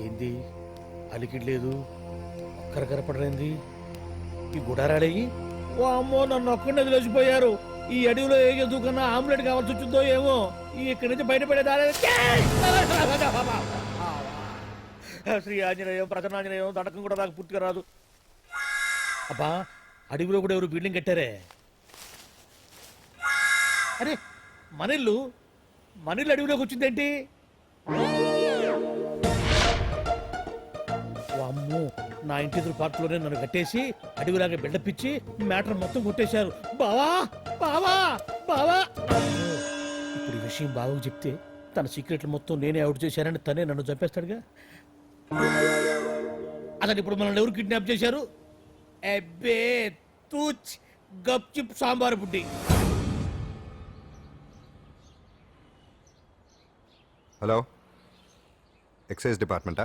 ఏంది? అలికిడి లేదు. ఒక్కరు కనపడలేంది. ఈ గుడారాడయ్యి ఓ అమ్మో నన్ను ఒక్కడిని వదిలేసిపోయారు. ఈ అడవిలో ఏ ఎదుగుకన్నా ఆమ్లెట్ కావాల్సి వచ్చిందో ఏమో. ఈ ఇక్కడి నుంచి బయటపడే దారి శ్రీ ఆంజనేయం ప్రసన్నాంజనేయం దడకం కూడా నాకు పూర్తిగా రాదు. అబ్బా అడవిలో కూడా ఎవరు బిల్డింగ్ కట్టారే? అరే మనిల్లు మనిల్లు అడవిలోకి వచ్చిందేంటి? వామ్మో నా ఇంటి ఎదురు పార్కులోనే నన్ను కట్టేసి అడవిలాగా బిల్డప్ మ్యాటర్ మొత్తం కొట్టేశారు. బావా బావా బావా. అమ్మో, ఇప్పుడు ఈ విషయం బావకు చెప్తే తన సీక్రెట్లు మొత్తం నేనే అవుట్ చేశానని తనే నన్ను చంపేస్తాడుగా? అతను ఇప్పుడు మనల్ని ఎవరు కిడ్నాప్ చేశారు? ఎబ్బే తూచ్ గప్చిప్ సాంబార్ బుడ్డి. Hello excise డిపార్ట్మెంటా?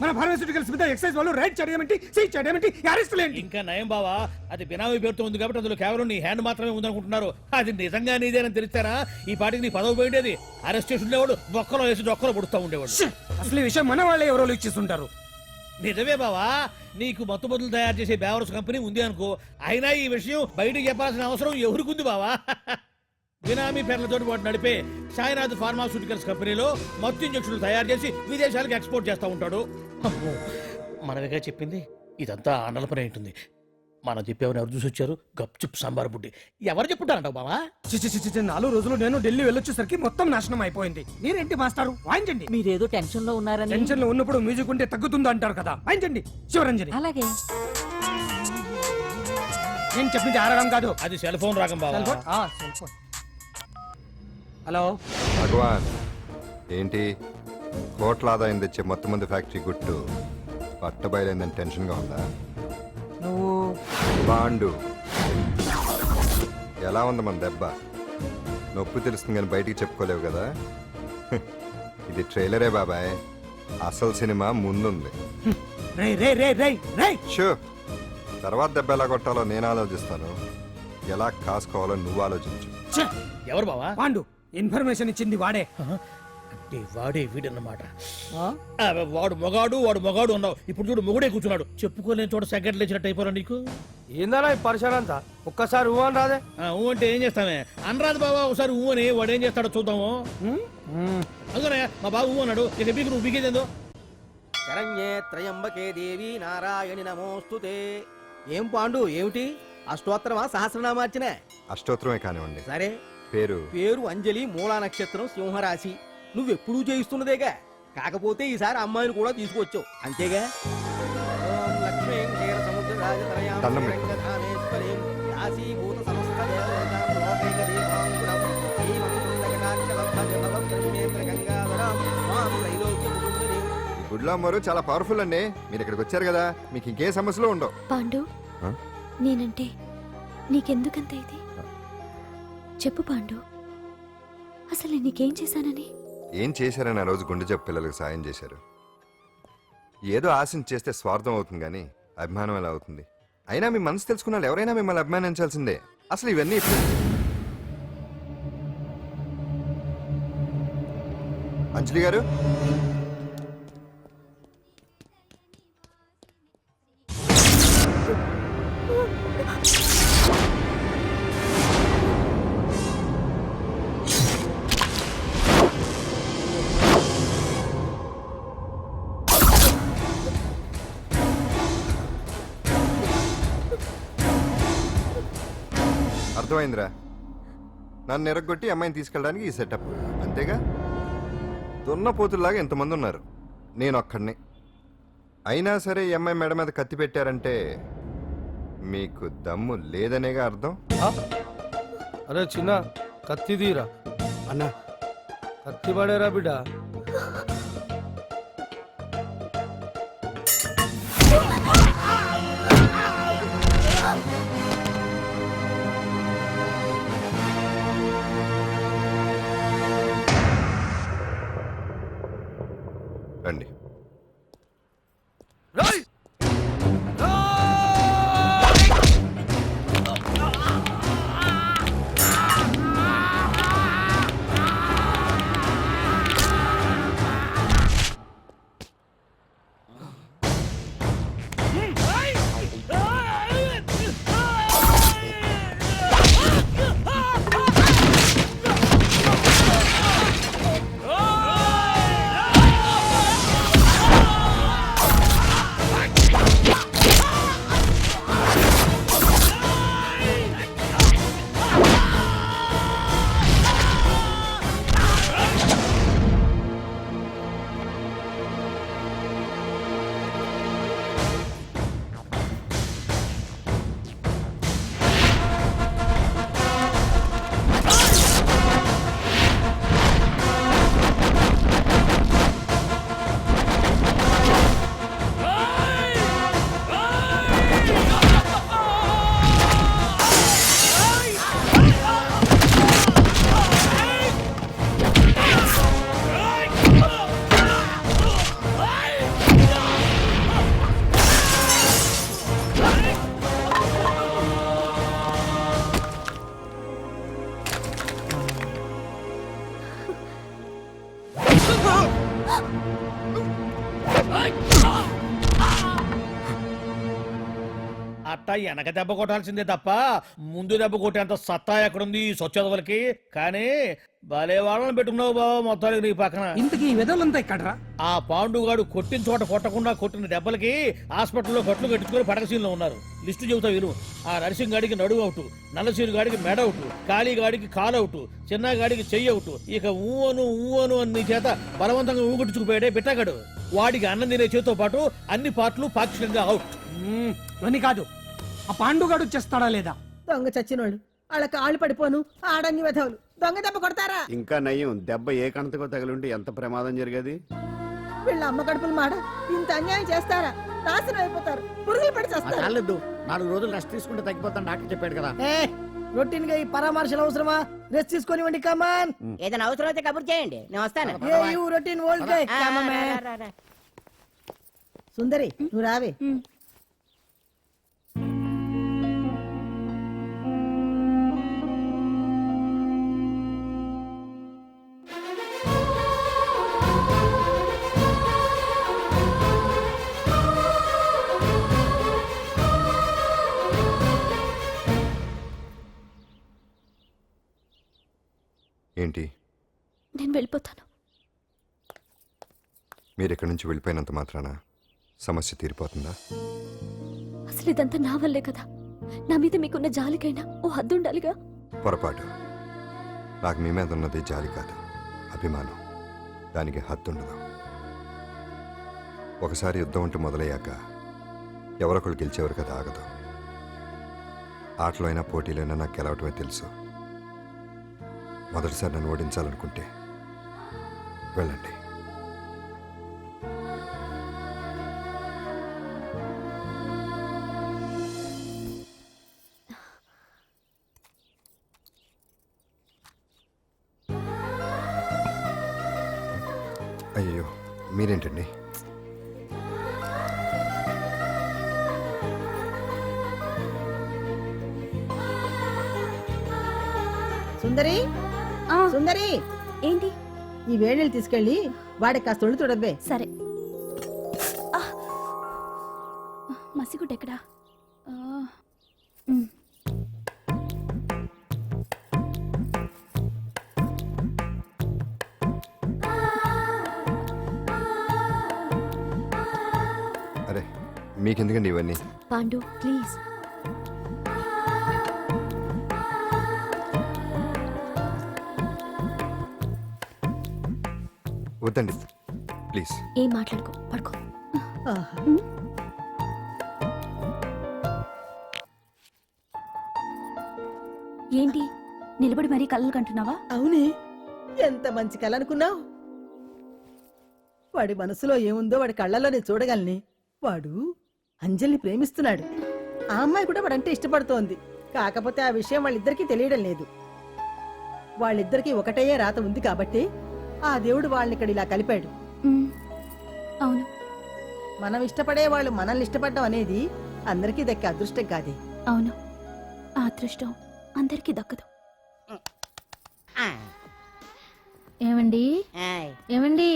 మన ఫార్మాస్యూటికల్స్ మీద ఎక్సైజ్ వాళ్ళు రైడ్ చేయడం ఏంటి? సీజ్ చేయడం ఏంటి? అరెస్టులు ఏంటి? ఇంకా నయం బావా అది బినామీ పేరుతో ఉంది కాబట్టి అందులో కేవలం నీ హ్యాండ్ మాత్రమే ఉందనుకుంటున్నారు. అది నిజంగా నీదేనని తెలిస్తారా ఈ పాటికి నీ పదవి పోయిండేది. అరెస్ట్ చేసి ఉండేవాడు బొక్కలో వేసి డొక్కలో పుడుతూ ఉండేవాడు! అసలు ఈ విషయం మన వాళ్ళే ఎవరో ఇచ్చేస్తుంటారు నిజమే బావా నీకు మత్తు మందులు తయారు చేసే బేవర్స్ కంపెనీ ఉంది అనుకో. అయినా ఈ విషయం బయటికి చెప్పాల్సిన అవసరం ఎవరికుంది బావా? బినామీ పేర్లతో వాడు నడిపే సాయినాథ్ ఫార్మాస్యూటికల్స్ కంపెనీలో మత్తు ఇంజక్షన్లు తయారు చేసి విదేశాలకు ఎక్స్పోర్ట్ చేస్తూ ఉంటాడు. మనమేగా చెప్పింది ఇదంతా ఆండల పని ఉంటుంది. మనం చెప్పేవని ఎవరు చూసి వచ్చారు? గప్చుప్ సాంబార్ బుడ్డి. ఎవరు చెప్పుంటారంటావు బావా? చిచి చిచి చి, నాలుగు రోజులు నేను ఢిల్లీ వెళ్ళొచ్చేసరికి మొత్తం నాశనం అయిపోయింది. మీరేంటి మాస్టారు? వాయించండి మీరేదో టెన్షన్లో ఉన్నారని. టెన్షన్లో ఉన్నప్పుడు మ్యూజిక్ ఉంటే తగ్గుతుందో అంటారు కదా. వాయించండి శివరంజని. అలాగే. నేను చెప్పింది ఆరడం కాదు. అది సెల్ ఫోన్ రాగం బావా. Cell phone? హలో. భగవాన్ ఏంటి? కోట్ల ఆదాయం తెచ్చే మొత్తం మంది ఫ్యాక్టరీ గుట్టు పట్టబయలైందని టెన్షన్గా ఉందా? నువ్వు బాండు ఎలా ఉంది మన దెబ్బ? నొప్పి తెలుస్తుంది కానీ బయటికి చెప్పుకోలేవు కదా? ఇది ట్రైలరే బాబాయ్. అసలు సినిమా ముందుంది. రే రే రే రే రే! షూ! తర్వాత దెబ్బ ఎలా కొట్టాలో నేను ఆలోచిస్తాను. ఎలా కాసుకోవాలో నువ్వు ఆలోచించు! ఎవరు బావా? పాండు ఇన్ఫర్మేషన్ ఇచ్చింది వాడే. అంటే వాడే వీడన్నమాట. ఆ, వాడు మొగాడు వాడు మొగాడు ఉన్నావు ఇప్పుడు చూడు మొగుడే కూర్చున్నాడు. చెప్పుకోలేని చోట సెకండ్ లేచినట్టు అయిపోరా నీకు? ఏందన్నా ఈ పరిశాన్ అంతా? ఒక్కసారి ఊహన్ రాదే? ఆ, ఊ అంటే ఏం చేస్తామే? అనరాదు బాబా ఒకసారి ఊ అని వాడు ఏం చేస్తాడో చూద్దాము. అందుకనే మా బాబు ఊ అన్నాడు. ఇక మీకు నువ్వు బిగేదేందో శరణ్యే త్రయంబకే దేవి నారాయణి నమోస్తుతే ఏం పాండు ఏమిటి? అష్టోత్తరమా సహస్రనామార్చిన అష్టోత్తరమే కానివ్వండి. సరే పేరు? పేరు అంజలి మూలా నక్షత్రం సింహరాశి. నువ్వెప్పుడూ చేయిస్తున్నదేగా కాకపోతే ఈసారి అమ్మాయిని కూడా తీసుకొచ్చావు. అంతేగా? ఓం లక్ష్మీం క్షీరసముద్రరాజతనయాం దండం పెట్టు. శ్రీరంగధామేశ్వరీం దాసీభూత సమస్త దేవతాం లోకైక దీపాంకురం శ్రీమంతులగనాక్షలబ్ధజలభం గంగాధరం మాం త్రైలోక్య కుటుంబినీం ఈ గుడ్లో అమ్మరు చాలా పవర్ఫుల్ అండి మీరు ఇక్కడికి వచ్చారు కదా మీకు ఇంకే సమస్యలు ఉండవు. పాండు ఆ? నేనంటే నీకెందుకంత ఇది? చెప్పు పాండు. అసలు నీకేం చేశానని? ఏం చేశారని ఆ రోజు గుండె జబ్బు పిల్లలకు సాయం చేశారు. ఏదో ఆశించి చేస్తే స్వార్థం అవుతుంది కానీ అభిమానం ఎలా అవుతుంది? అయినా మీ మనసు తెలుసుకున్న వాళ్ళు ఎవరైనా మిమ్మల్ని అభిమానించాల్సిందే. అసలు ఇవన్నీ అంజలి గారు? అర్థమైందిరా. నన్ను ఎరగొట్టి అమ్మాయిని తీసుకెళ్ళడానికి ఈ సెటప్ అంతేగా? దున్నపోతుల్లాగా ఎంతమంది ఉన్నారు. నేను ఒక్కడిని. అయినా సరే ఈ అమ్మాయి మెడ మీద కత్తి పెట్టారంటే మీకు దమ్ము లేదనేగా అర్థం? అరే చిన్న కత్తి తీరా. అన్నా. కత్తి పడేరా బిడ్డ. వెనక దెబ్బ కొట్టాల్సిందే తప్ప ముందు దెబ్బ కొట్టేంత సత్తా ఎక్కడుంది? ఈ సొచ్చదవలకి కానీ భలే వాళ్ళని పెట్టుకున్నావు బాబా మొత్తానికి నీ పక్కన. ఇంతకీ ఈ విధవులంతా ఇక్కడరా ఆ పాండుగాడు కొట్టిన చోట కొట్టకుండా కొట్టిన దెబ్బలకి హాస్పిటల్లో కట్లు కట్టుకుని పడకసీన్లో ఉన్నారు. లిస్టు చెబుతా విను. ఆ నరసింగ్ గాడికి నడువు అవుట్ నల్లసీను గాడికి మెడ అవుట్ కాళీ గాడికి కాలు అవుట్ చిన్న గాడికి చెయ్యి అవుట్. ఇక ఊవను ఊవను అని చేత బలవంతంగా ఊగుట్టుకుపోయాడే బిట్టగాడు. వాడికి అన్నం తినే చేతితో పాటు అన్ని పార్ట్లు పాక్షికంగా అవుట్. అని కాదు. ఆ పాండుగాడు వచ్చేస్తాడా లేదా? దొంగ చచ్చినోళ్ళు వాళ్ళ కాళ్ళు పడిపోను ఆడన్ని వెధవులు. దొంగ దెబ్బ కొడతారా? ఇంకా నయ్యం దెబ్బ ఏ కణతకో తగిలింటే ఎంత ప్రమాదం జరిగేది? వీళ్ళ అమ్మ కడుపులు మాడ. ఇంత అన్యాయం చేస్తారా? నాశనం అయిపోతారు. పురుగులు పడి చేస్తారు. నాలుగు రోజులు రెస్ట్ తీసుకుంటే తగ్గిపోతాను. డాక్టర్ చెప్పాడు కదా. రొటీన్గా ఈ పరామర్శలు అవసరమా? రెస్ట్ తీసుకొని వండి కమాన్ ఏదైనా అవసరం అయితే కబుర్ చేయండి. నేను వస్తాను. ఏ యు రొటీన్ ఓల్డ్. సుందరి నువ్వు రావే. ఏంటి? నేను వెళ్ళిపోతాను. మీరు ఇక్కడి నుంచి వెళ్ళిపోయినంత మాత్రాన సమస్య తీరిపోతుందా? అసలు ఇదంతా నా వల్లే కదా. నా మీద మీకున్న జాలికైనా ఓ హద్దు ఉండాలిగా? పొరపాటు. నాకు మీ మీద ఉన్నది జాలి కాదు అభిమానం. దానికి హద్దుండదు ఒకసారి యుద్ధం అంటూ మొదలయ్యాక ఎవరొకరు గెలిచేవారు కదా ఆగదు. ఆటలో అయినా పోటీలైనా నాకు గెలవటమే తెలుసు. మొదటిసారి నన్ను ఓడించాలనుకుంటే వెళ్ళండి. ఏంటి? ఈ వేణీలు తీసుకెళ్ళి వాడికి కాస్త ఒళ్ళు తుడబ్బే సరే. ఆ. మసిగుడ్డ ఎక్కడా? ఆ, ఉమ్. అరే మీకెందుకండి ఇవన్నీ? పాండు ప్లీజ్. వద్దండి. ప్లీజ్. ఏం మాట్లాడుకో పడుకో. ఏంటి? నిలబడి మరీ కళ్ళలు కంటున్నావా? అవునే. ఎంత మంచి కళ అనుకున్నావు? వాడి మనసులో ఏముందో వాడి కళ్ళలో నేను చూడగలని. వాడు అంజలిని ప్రేమిస్తున్నాడు. ఆ అమ్మాయి కూడా వాడంటే ఇష్టపడుతోంది. కాకపోతే ఆ విషయం వాళ్ళిద్దరికీ తెలియడం లేదు. వాళ్ళిద్దరికీ ఒకటయ్యే రాత ఉంది కాబట్టి ఆ దేవుడు వాళ్ళని ఇక్కడ ఇలా కలిపాడు. అవును. మనం ఇష్టపడే వాళ్ళు మనల్ని ఇష్టపడడం అనేది అందరికీ దక్కే అదృష్టం కాదే. అవును. ఆ అదృష్టం అందరికీ దక్కదు. ఏమండి? ఏమండి?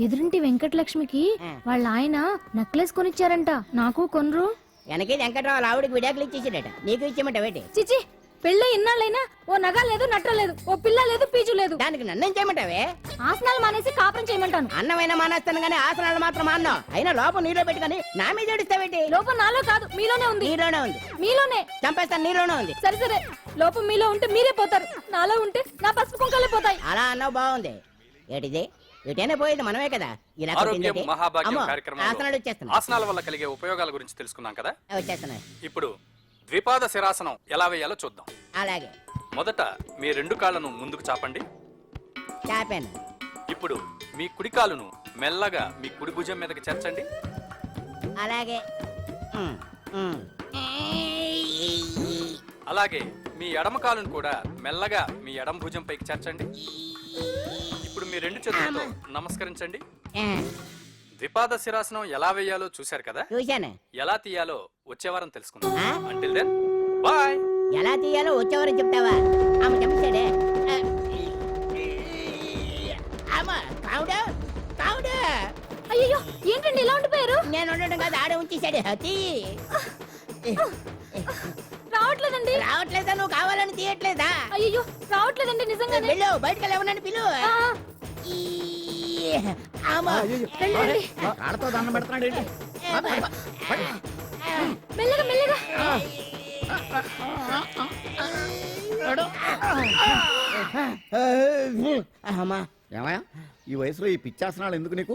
ఎదురింటి వెంకటలక్ష్మికి. వాళ్ళ ఆయన నెక్లెస్ కొనిచ్చారంట. నాకు కొనరు. వెనకే వెంకట్రావు ఆవిడకి విడాకులు ఇచ్చేసాడట. నీకు ఇచ్చేమంట వేటి చిచి! పెళ్ళి ఇన్నాళ్ళైనా ఓ నగ లేదు నట్ట లేదు ఓ పిల్ల లేదు పీచు లేదు. దానికి నన్నేం చేయమంటావే? ఆసనాలు మానేసి కాపురం చేయమంటాను. అన్నమైన మానేస్తాను గానీ ఆసనాలు మాత్రం మాన్నో. అయినా లోపం నీలో పెట్టుకొని నా మీద ఏడుస్తావేటి? లోపం నాలో కాదు మీలోనే ఉంది. నీలోనే ఉంది. మీలోనే. చంపేస్తాను నీలోనే ఉంది. సరే సరే. లోపం మీలో ఉంటే మీరే పోతారు. నాలో ఉంటే నా పసుపు కుంకలే పోతాయి. అలా అన్నావు బాగుంది. ఏటిది? ఎటైనా పోయేది మనమే కదా. ఇలా ఆరోగ్యం? మహాభాగ్యం అమ్మో, కార్యక్రమంలో. ఆసనాలు ఆసనాల వల్ల కలిగే ఉపయోగాల గురించి తెలుసుకున్నాం కదా? వచ్చేస్తున్నాయి. ఇప్పుడు ద్విపాద శిరాసనం ఎలా వేయాలో చూద్దాం. అలాగే. మొదట మీ రెండు కాళ్ళను ముందుకు చాపండి. చాపాను. ఇప్పుడు మీ కుడి కాలును మెల్లగా మీ కుడి భుజం మీదకి చేర్చండి. అలాగే. ఉమ్, ఉమ్. అలాగే మీ ఎడమ కాలును కూడా మెల్లగా మీ ఎడమ భుజం పైకి చేర్చండి. ఇప్పుడు మీ రెండు చేతులతో నమస్కరించండి. ఆ, ద్విపాద శిరాసనం ఎలా వేయాలో చూశారు కదా? చూశాను. ఎలా తీయాలో వచ్చే వారం తెలుసుకుందాం. ఆ? అంటిల్ దెన్ బాయ్ ఎలా తీయాలో వచ్చేవారు చెప్తావా? ఆమె చంపేశాడే అమ్మ కావుడు కావుడు అయ్యో ఏంటండి ఇలా ఉండిపోయారు? నేను ఉండడం కాదు ఆడే ఉంచేశాడు. అతి రావట్లేదండి. రావట్లేదా? నువ్వు కావాలని తీయట్లేదా? అయ్యో రావట్లేదండి నిజంగానే. వెళ్ళు బయటకు వెళ్ళవనని పిలు ఆ, ఈ, ఆమా. వెళ్ళండి. దండం పెడుతున్నాడు ఏంటి మెల్లగా మెల్లగా అమ్మా ఏమయ్యా ఈ వయసులో ఈ పిచ్చాసనాలు ఎందుకు నీకు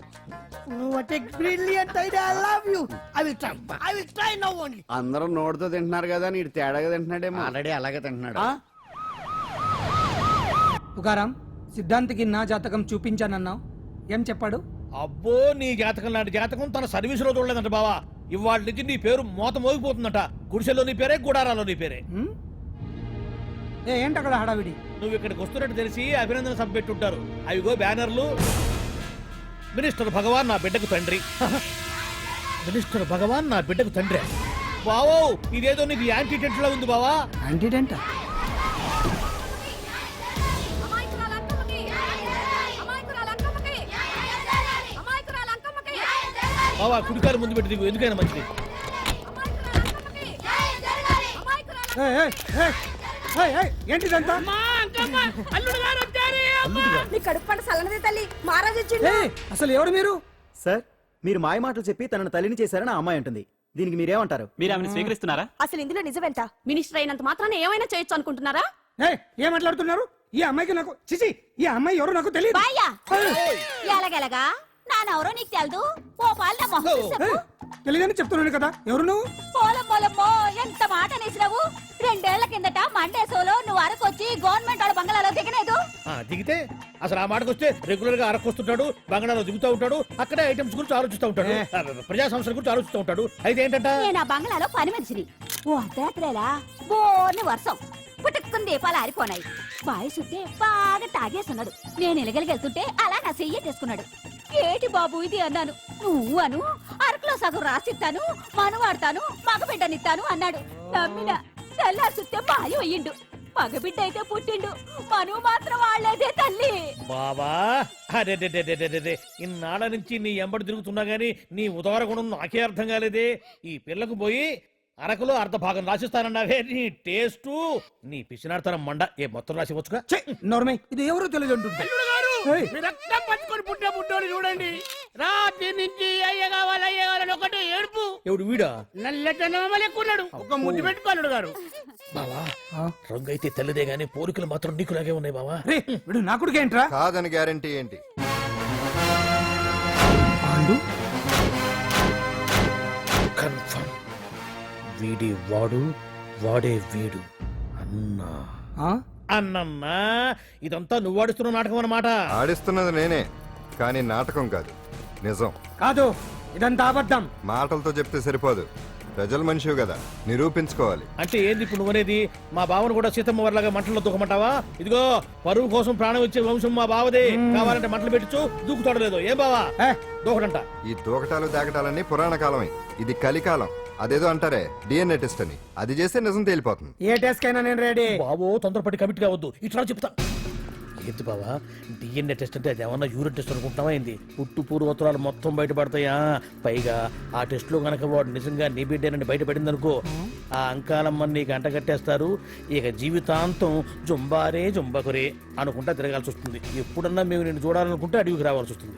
What brilliant idea I love you I will try I will try now only అందరూ నోటితో తింటున్నారు కదా నీడు తేడాగా తింటున్నాడేమో. ఆల్రెడీ అలాగే తింటున్నాడు. తుకారాం సిద్ధాంతికి నా జాతకం చూపించానన్నావు. ఏం చెప్పాడు? అబ్బో నీ జాతకం లాంటి జాతకం తన సర్వీసులో చూడలేదంట బావా. ఇవాళ నుంచి నీ పేరు మోత మోగిపోతుందట. గుడిసెలో నీ పేరే గుడారాలో నీ పేరే? ఏ ఏంటి అక్కడ హడావిడి? నువ్వు ఇక్కడికి వస్తున్నట్టు తెలిసి అభినందన సభ పెట్టుంటారు. అవిగో బ్యానర్లు. మినిస్టర్ భగవాన్ నా బిడ్డకు తండ్రి. మినిస్టర్ భగవాన్ నా బిడ్డకు తండ్రి. బావో ఇదేదో నీకు యాంటీ టెంట్లో ఉంది బావా? యాంటీడెంట్ బావా కుడికారు ముందు పెట్టి దిగు ఎందుకైనా మంచిది? ఏంటిదంతా? నీ కడుపు పంట సల్లనది తల్లి. మహారాజు వచ్చిండు ఏయ్, అసలు ఎవరు మీరు? సార్ మీరు మాయ మాటలు చెప్పి తనను తల్లిని చేశారని ఆ అమ్మాయి అంటుంది. దీనికి మీరేమంటారు? మీరు ఆమెను స్వీకరిస్తున్నారా? అసలు ఇందులో నిజమేంట మినిస్టర్ అయినంత మాత్రాన ఏమైనా చేయొచ్చు అనుకుంటున్నారా? ఏయ్, ఏం మాట్లాడుతున్నారు? ఈ అమ్మాయికి నాకు చిచి ఈ అమ్మాయి ఎవరు నాకు తెలియదు. బాయ్యా. ఎలాగెలగా? నానెవరో నీకు తెలదు. ఓ పాలు నా మొహం చూసి చెప్పు. తెలియదని చెప్తున్నాను కదా. ఎవరు నువ్వు? పోలమ్మో ఎంత మాట నేసినావు రెండేళ్ళ కిందట మండే సోలో నువ్వు అరకొచ్చి గవర్నమెంట్ వాళ్ళ బంగ్లాలో దిగలేదు ఆ, దిగితే అసలు ఆ మాటకు వస్తే రెగ్యులర్గా అరకొస్తుంటాడు బంగాళాలో దిగుతూ ఉంటాడు అక్కడే ఐటమ్స్ గురించి ఆలోచిస్తూ ఉంటాడు. ఆ, ప్రజా సంస్థల గురించి ఆలోచిస్తూ ఉంటాడు. అయితే ఏంటంట? నేను ఆ బంగ్లాలో పని మనిషిని. ఓ అర్ధరాత్రేలా బోర్ని వర్షం. పుట్టుకుని దీపాలు ఆరిపోనాయి. బాయ్ సుట్టే బాగా తాగేస్తున్నాడు నేను ఎలగలిగెళ్తుంటే అలా నా చెయ్యేటేసుకున్నాడు ఏటి బాబు ఇది అన్నాను. నువ్వు అను అరకులో సగం రాసిస్తాను మనవాడతాను మగబిడ్డనిస్తాను అన్నాడు. నమ్మిన తెల్లారి బాయ్ అయ్యిండు. మగబిడ్డ అయితే పుట్టిండు. మనువు మాత్రం వాళ్ళేదే తల్లి. బాబా అరే. ఇన్నాళ్ళ నుంచి నీ ఎంబడి తిరుగుతున్నా గానీ నీ ఉదార గుణం నాకే అర్థం కాలేదే. ఈ పిల్లకు పోయి అరకులో అర్ధ భాగం రాసిస్తానన్నావే నీ టేస్టు నీ పిచ్చినాడతనం మండ ఏ మొత్తం రాసివచ్చుగా నోర్మై ఇది ఎవరు తెలియదు అంటుంటే ఏయ్, రక్తం పట్టుకొని పుట్టే పుట్టోడు చూడండి. రాత్రి నుంచి అయ్య కావాలి అయ్య కావాలని ఒకటే ఏడుపు. ఎవడు వీడా? నల్లటనమ్మ లెక్కున్నాడు ఒక ముద్దు పెట్టుకోలేడు గారు. బావా ఆ? రంగు అయితే తెల్లదే గానీ పోలికలు మాత్రం నీకులాగే ఉన్నాయి బావా. రే వీడు నా కొడుకు ఏంట్రా? కాదని గ్యారంటీ ఏంటి? పాండు కన్ఫర్మ్. వీడి వాడు వాడే వీడు అన్నా. ఆ? అన్నన్నా ఇదంతా నువ్వు ఆడుస్తున్న నాటకం అన్నమాట. ఆడిస్తున్నది నేనే కానీ నాటకం కాదు. నిజం. కాదు ఇదంతా అబద్ధం. మాటలతో చెప్తే సరిపోదు. ప్రజల మనిషివి కదా నిరూపించుకోవాలి. అంటే ఏంది ఇప్పుడు నువ్వనేది మా బావను కూడా సీతమ్మ వారిలాగా మంటల్లో దూకమంటావా ఇదిగో పరువు కోసం ప్రాణం ఇచ్చే వంశం మా బావదే. కావాలంటే మంటలు పెట్టచ్చు దూకుతాడు లేదో. ఏం బావా? ఏ, దూకడంట. ఈ దూకటాలు దాకటాలన్నీ పురాణ కాలమే. ఇది కలికాలం. అదేదో అంటారే డిఎన్ఏ టెస్ట్ అని. అది చేస్తే నిజం తేలిపోతుంది. ఏ టెస్ట్ కైనా నేను రెడీ బావో తొందరపడి కమిట్ కావద్దు. ఇట్లా చెప్తా. ఏంటి బావా డిఎన్ఏ టెస్ట్ అంటే అది ఏమన్నా యూరిన్ టెస్ట్ అనుకుంటావా ఏంది? పుట్టు పూర్వోత్తరాలు మొత్తం బయటపడతాయా? పైగా ఆ టెస్ట్లో గనక వాడు నిజంగా నీ బిడ్డేనని బయటపడింది అనుకో ఆ అంకాలమ్మని నీకు అంట కట్టేస్తారు. ఇక జీవితాంతం జుంబారే జుంబకురే అనుకుంటా తిరగాల్సి వస్తుంది. ఎప్పుడన్నా మేము నేను చూడాలనుకుంటే అడవికి రావాల్సి వస్తుంది.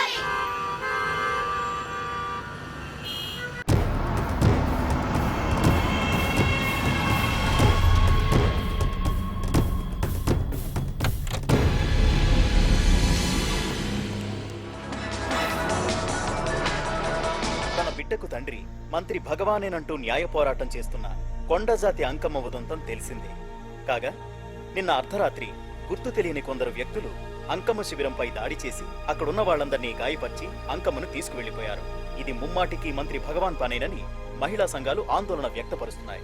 మంత్రి భగవానేనంటూ న్యాయ పోరాటం చేస్తున్న కొండజాతి అంకమ్మ ఉదంతం తెలిసిందే. కాగా నిన్న అర్ధరాత్రి గుర్తు తెలియని కొందరు వ్యక్తులు అంకమ్మ శిబిరంపై దాడి చేసి అక్కడున్న వాళ్ళందరినీ గాయపరిచి అంకమ్మను తీసుకువెళ్ళిపోయారు ఇది ముమ్మాటికి మంత్రి భగవాన్ పనేనని మహిళా సంఘాలు ఆందోళన వ్యక్తపరుస్తున్నాయి.